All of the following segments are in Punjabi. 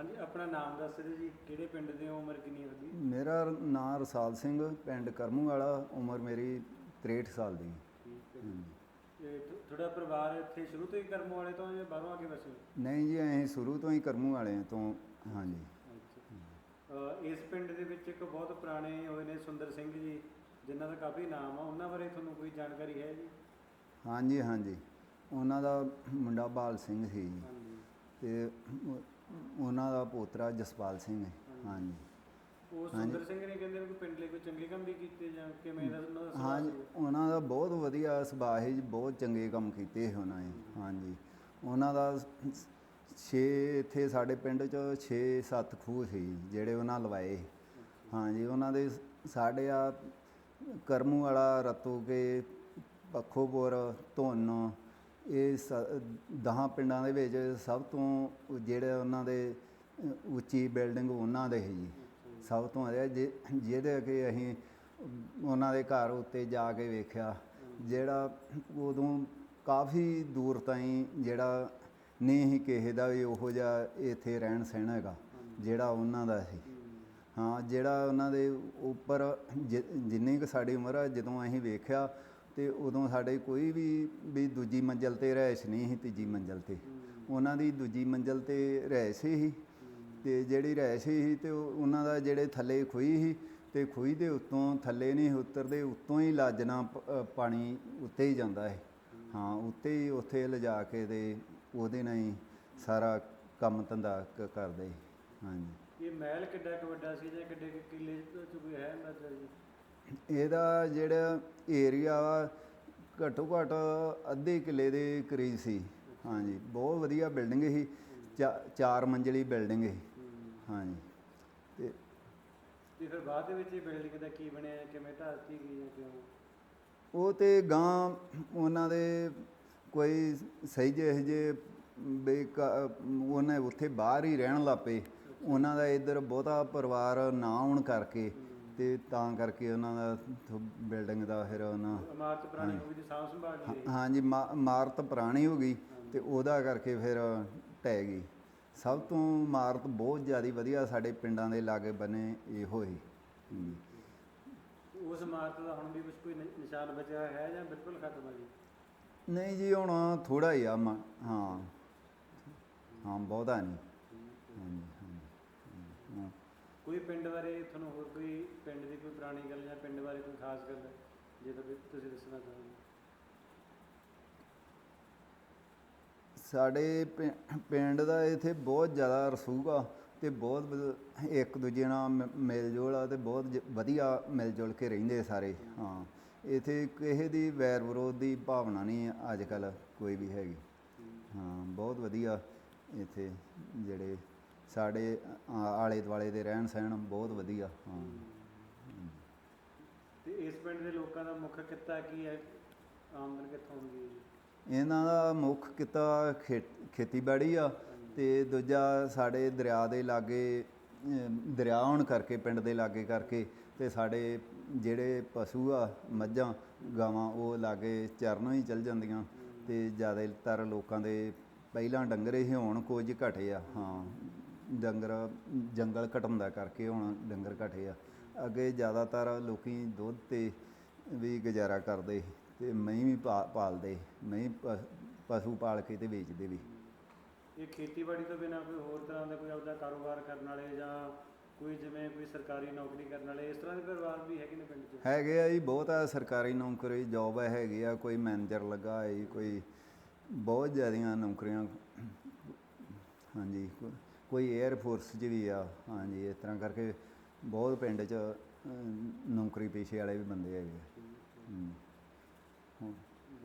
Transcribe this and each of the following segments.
ਹਾਂਜੀ ਆਪਣਾ ਨਾਮ ਦੱਸ ਦਿਓ ਜੀ ਕਿਹੜੇ ਪਿੰਡ ਦੇ ਹੋ ਉਮਰ ਕਿੰਨੀ ਹੈ ਤੁਹਾਡੀ ਮੇਰਾ ਨਾਮ ਰਸਾਲ ਸਿੰਘ ਪਿੰਡ ਕਰਮੂ ਵਾਲਾ ਉਮਰ ਮੇਰੀ 63 ਸਾਲ ਦੀ। ਠੀਕ ਹੈ ਹਾਂਜੀ। ਤੇ ਤੁ- ਤੁਹਾਡਾ ਪਰਿਵਾਰ ਇੱਥੇ ਸ਼ੁਰੂ ਤੋਂ ਹੀ ਕਰਮ ਵਾਲੇ ਤੋਂ ਜਾਂ ਬਾਹਰੋਂ ਆ ਕੇ ਵਸੇ? ਨਹੀਂ ਜੀ ਅਸੀਂ ਸ਼ੁਰੂ ਤੋਂ ਹੀ ਕਰਮੂ ਵਾਲੇ ਹਾਂ ਤੋਂ ਹਾਂਜੀ। ਅੱਛਾ। ਇਸ ਪਿੰਡ ਦੇ ਵਿੱਚ ਇੱਕ ਬਹੁਤ ਪੁਰਾਣੇ ਹੋਏ ਨੇ ਸੁੰਦਰ ਸਿੰਘ ਜੀ ਜਿਨ੍ਹਾਂ ਦਾ ਕਾਫੀ ਨਾਮ ਆ ਉਹਨਾਂ ਬਾਰੇ ਤੁਹਾਨੂੰ ਕੋਈ ਜਾਣਕਾਰੀ ਹੈ ਜੀ? ਹਾਂਜੀ ਹਾਂਜੀ। ਉਹਨਾਂ ਦਾ ਮੁੰਡਾ ਬਾਲ ਸਿੰਘ ਸੀ ਜੀ। ਹਾਂਜੀ। ਤੇ ਉਹਨਾਂ ਦਾ ਪੋਤਰਾ ਜਸਪਾਲ ਸਿੰਘ ਹੈ। ਹਾਂਜੀ। ਉਹ ਸੁੰਦਰ ਸਿੰਘ ਨੇ ਕਹਿੰਦੇ ਕੋਈ ਪਿੰਡ ਲਈ ਕੋਈ ਚੰਗੇ ਕੰਮ ਵੀ ਕੀਤੇ ਜਾਂ ਕਿਵੇਂ ਦਾ ਉਹਨਾਂ ਦਾ ਸੁਭਾਅ ਹਾਂਜੀ ਸੀ? ਉਹਨਾਂ ਦਾ ਬਹੁਤ ਵਧੀਆ ਸੁਭਾਅ ਹੈ ਜੀ ਬਹੁਤ ਚੰਗੇ ਕੰਮ ਕੀਤੇ ਸੀ ਉਹਨਾਂ ਨੇ। ਹਾਂਜੀ। ਉਹਨਾਂ ਦਾ 6 ਇੱਥੇ ਸਾਡੇ ਪਿੰਡ 'ਚ 6-7 ਖੂਹ ਸੀ ਜਿਹੜੇ ਉਹਨਾਂ ਲਵਾਏ ਹਾਂਜੀ ਉਹਨਾਂ ਦੇ ਸਾਡੇ ਆ ਕਰਮੂ ਵਾਲਾ ਰਤੋ ਕੇ ਪੱਖੋਪੁਰ ਧੁੰਨ ਇਹ 10 ਪਿੰਡਾਂ ਦੇ ਵਿੱਚ ਸਭ ਤੋਂ ਜਿਹੜੇ ਉਹਨਾਂ ਦੇ ਉੱਚੀ ਬਿਲਡਿੰਗ ਉਹਨਾਂ ਦੇ ਹੈ ਜੀ। ਸਭ ਤੋਂ ਵਧੀਆ ਜਿ- ਜਿਹਦੇ ਕਿ ਅਸੀਂ ਉਹਨਾਂ ਦੇ ਘਰ ਉੱਤੇ ਜਾ ਕੇ ਵੇਖਿਆ, ਜਿਹੜਾ ਉਦੋਂ ਕਾਫੀ ਦੂਰ ਤਾਈਂ ਜਿਹੜਾ ਨਹੀਂ ਸੀ ਕਿਸੇ ਦਾ ਵੀ ਉਹੋ ਜਿਹਾ ਇੱਥੇ ਰਹਿਣ ਸਹਿਣ ਹੈਗਾ, ਜਿਹੜਾ ਉਹਨਾਂ ਦਾ ਸੀ। ਹਾਂ, ਜਿਹੜਾ ਉਹਨਾਂ ਦੇ ਉੱਪਰ ਜਿੰਨੀ ਕੁ ਸਾਡੀ ਉਮਰ ਆ, ਜਦੋਂ ਅਸੀਂ ਵੇਖਿਆ ਤੇ ਉਦੋਂ ਸਾਡੇ ਕੋਈ ਵੀ ਵੀ ਦੂਜੀ ਮੰਜ਼ਲ ਤੇ ਰਹਿਸ਼ ਨਹੀਂ ਸੀ ਤੀਜੀ ਮੰਜ਼ਲ ਤੇ। ਉਹਨਾਂ ਦੀ ਦੂਜੀ ਮੰਜ਼ਲ ਤੇ ਰਹਿਸ਼ ਸੀ। ਤੇ ਜਿਹੜੀ ਰਹਿਸ਼ ਸੀ ਤੇ ਉਹਨਾਂ ਦਾ ਜਿਹੜੇ ਥੱਲੇ ਖੂਹੀ ਸੀ ਤੇ ਖੂਹੀ ਦੇ ਉੱਤੋਂ ਥੱਲੇ ਨਹੀਂ ਉਤਰਦੇ, ਉੱਤੋਂ ਹੀ ਲਾਜਣਾ ਪਾਣੀ ਉੱਤੇ ਹੀ ਜਾਂਦਾ ਹੈ ਹਾਂ, ਉੱਤੇ ਹੀ ਉੱਥੇ ਲਿਜਾ ਕੇ ਤੇ ਉਹਦੇ ਨਾਲ ਹੀ ਸਾਰਾ ਕੰਮ ਧੰਦਾ ਕਰਦੇ ਹਾਂਜੀ। ਇਹ ਮਹਿਲ ਕਿੱਡਾ ਕੁ ਵੱਡਾ ਸੀ ਜਾਂ ਕਿੱਡੇ ਕਿੱਲੇ ਚ ਕੋਈ ਹੈ ਅੰਦਾਜ਼ਾ ਇਹਦਾ ਜਿਹੜਾ ਏਰੀਆ ਵਾ ਘੱਟੋ ਘੱਟ ਅੱਧੇ ਕਿੱਲੇ ਦੇ ਕਰੀਬ ਸੀ। ਹਾਂਜੀ ਬਹੁਤ ਵਧੀਆ ਬਿਲਡਿੰਗ ਸੀ। ਚਾ- ਚਾਰ ਮੰਜ਼ਲੀ ਬਿਲਡਿੰਗ ਸੀ। ਹਾਂਜੀ ਤੇ ਤੇ ਫਿਰ ਬਾਅਦ ਦੇ ਵਿੱਚ ਇਹ ਬਿਲਡਿੰਗ ਦਾ ਕੀ ਬਣਿਆ ਕਿਵੇਂ ਢਾਤੀ ਗਈ ਜਾਂ ਕਿਉਂ? ਉਹ ਤੇ ਗਾਂ ਉਹਨਾਂ ਦੇ ਕੋਈ ਸਹੀ ਜਿਹੇ ਜੇ ਬੇਕਾ ਉਹਨੇ ਉੱਥੇ ਬਾਹਰ ਹੀ ਰਹਿਣ ਲੱਪੇ ਉਹਨਾਂ ਦਾ ਇੱਧਰ ਬਹੁਤਾ ਪਰਿਵਾਰ ਨਾ ਹੋਣ ਕਰਕੇ ਤੇ ਤਾਂ ਕਰਕੇ ਉਹਨਾਂ ਦਾ ਬਿਲਡਿੰਗ ਦਾ ਫਿਰ ਉਹਨਾਂ ਇਮਾਰਤ ਪੁਰਾਣੀ ਹੋ ਗਈ ਦੀ ਸਾਂਭ ਸੰਭਾਲ ਰਹੀ ਹਾਂਜੀ ਇਮਾਰਤ ਪੁਰਾਣੀ ਹੋ ਗਈ ਤੇ ਉਹਦਾ ਕਰਕੇ ਫਿਰ ਢਹਿ ਗਈ। ਸਭ ਤੋਂ ਇਮਾਰਤ ਬਹੁਤ ਜ਼ਿਆਦਾ ਵਧੀਆ ਸਾਡੇ ਪਿੰਡਾਂ ਦੇ ਲਾਗੇ ਬਨੇ ਇਹੋ ਹੀ। ਉਸ ਇਮਾਰਤ ਦਾ ਹੁਣ ਵੀ ਕੁਝ ਕੋਈ ਨਿਸ਼ਾਨ ਬਚਿਆ ਹੈ ਜਾਂ ਬਿਲਕੁਲ ਖਤਮ ਹੈ ਜੀ? ਨਹੀਂ ਜੀ ਹੁਣ ਥੋੜਾ ਹੀ ਆ ਹਾਂ। ਹਾਂ ਬਹੁਤਾ ਨਹੀਂ। ਹਾਂਜੀ। ਕੋਈ ਪਿੰਡ ਬਾਰੇ ਤੁਹਾਨੂੰ ਹੋਰ ਕੋਈ ਪਿੰਡ ਦੀ ਕੋਈ ਪੁਰਾਣੀ ਗੱਲ ਜਾਂ ਪਿੰਡ ਬਾਰੇ ਕੋਈ ਖਾਸ ਗੱਲ ਜੇ ਤਾਂ ਤੁਸੀਂ ਦੱਸਣਾ ਚਾਹੋ ਸਾਡੇ ਪਿੰਡ ਦਾ ਇੱਥੇ ਬਹੁਤ ਜ਼ਿਆਦਾ ਰਸੂਖ ਆ ਤੇ ਬਹੁਤ ਇੱਕ ਦੂਜੇ ਨਾਲ ਮੇਲ ਜੋਲ ਆ ਤੇ ਬਹੁਤ ਵਧੀਆ ਮਿਲ ਜੁਲ ਕੇ ਰਹਿੰਦੇ ਸਾਰੇ ਹਾਂ। ਇੱਥੇ ਕਿਸੇ ਦੀ ਵੈਰ ਵਿਰੋਧ ਦੀ ਭਾਵਨਾ ਨਹੀਂ ਅੱਜ ਕੱਲ ਕੋਈ ਵੀ ਹੈਗੀ। ਹਾਂ ਬਹੁਤ ਵਧੀਆ ਇੱਥੇ ਜਿਹੜੇ ਸਾਡੇ ਆਲੇ ਦੁਆਲੇ ਦੇ ਰਹਿਣ ਸਹਿਣ ਬਹੁਤ ਵਧੀਆ ਹਾਂ। ਤੇ ਇਸ ਪਿੰਡ ਦੇ ਲੋਕਾਂ ਦਾ ਮੁੱਖ ਕਿੱਤਾ ਕੀ ਹੈ? ਆਮਦਨ ਕਿੱਥੋਂ ਹੁੰਦੀ ਹੈ ਜੀ? ਇਹਨਾਂ ਦਾ ਮੁੱਖ ਕਿੱਤਾ ਖੇਤੀਬਾੜੀ ਆ ਤੇ ਦੂਜਾ ਸਾਡੇ ਦਰਿਆ ਦੇ ਲਾਗੇ ਦਰਿਆ ਹੋਣ ਕਰਕੇ ਪਿੰਡ ਦੇ ਲਾਗੇ ਕਰਕੇ ਤੇ ਸਾਡੇ ਜਿਹੜੇ ਪਸ਼ੂ ਆ ਮੱਝਾਂ ਗਾਵਾਂ ਉਹ ਲਾਗੇ ਚਰਨ ਹੀ ਚਲ ਜਾਂਦੀਆਂ ਤੇ ਜ਼ਿਆਦਾਤਰ ਲੋਕਾਂ ਦੇ ਪਹਿਲਾਂ ਡੰਗਰ ਹੀ ਹੁਣ ਕੁਝ ਘਟੇ ਆ ਹਾਂ। ਡੰਗਰ ਜੰਗਲ ਘਟਣ ਦਾ ਕਰਕੇ ਹੁਣ ਡੰਗਰ ਘਟੇ ਆ। ਅੱਗੇ ਜ਼ਿਆਦਾਤਰ ਲੋਕੀ ਦੁੱਧ ਤੇ ਵੀ ਗੁਜ਼ਾਰਾ ਕਰਦੇ ਤੇ ਮਹੀਂ ਵੀ ਪਾ- ਪਾਲਦੇ ਮਹੀਂ ਪ- ਪਸ਼ੂ ਪਾਲ ਕੇ ਤੇ ਵੇਚਦੇ ਵੀ। ਇਹ ਖੇਤੀਬਾੜੀ ਤੋਂ ਬਿਨਾਂ ਕੋਈ ਹੋਰ ਤਰ੍ਹਾਂ ਦਾ ਕੋਈ ਆਪਦਾ ਕਾਰੋਬਾਰ ਕਰਨ ਵਾਲੇ ਜਾਂ ਕੋਈ ਜਿਵੇਂ ਕੋਈ ਸਰਕਾਰੀ ਨੌਕਰੀ ਕਰਨ ਵਾਲੇ ਇਸ ਤਰ੍ਹਾਂ ਦੇ ਪਰਿਵਾਰ ਵੀ ਹੈਗੇ ਨੇ ਪਿੰਡ 'ਚ? ਹੈਗੇ ਆ ਜੀ ਬਹੁਤ ਆ ਸਰਕਾਰੀ ਨੌਕਰੀ ਜੌਬ ਹੈਗੀ ਆ ਕੋਈ ਮੈਨੇਜਰ ਲੱਗਾ ਹੈ ਜੀ, ਕੋਈ ਬਹੁਤ ਜ਼ਿਆਦੀਆਂ ਨੌਕਰੀਆਂ। ਹਾਂਜੀ ਕੋ- ਕੋਈ 에ਅਰ ਫੋਰਸ 'ਚ ਵੀ ਆ, ਹਾਂਜੀ, ਇਸ ਤਰ੍ਹਾਂ ਕਰਕੇ ਬਹੁਤ ਪਿੰਡ 'ਚ ਨੌਕਰੀ ਪੇਸ਼ੇ ਵਾਲੇ ਵੀ ਬੰਦੇ ਹੈਗੇ ਆ। ਹਮ। ਹੁਣ-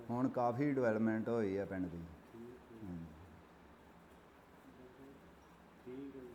ਹੁਣ ਕਾਫੀ ਡਿਵੈਲਪਮੈਂਟ ਹੋਈ ਆ ਪਿੰਡ ਦੀ ਹਾਂਜੀ ਠੀਕ ਹੈ ਜੀ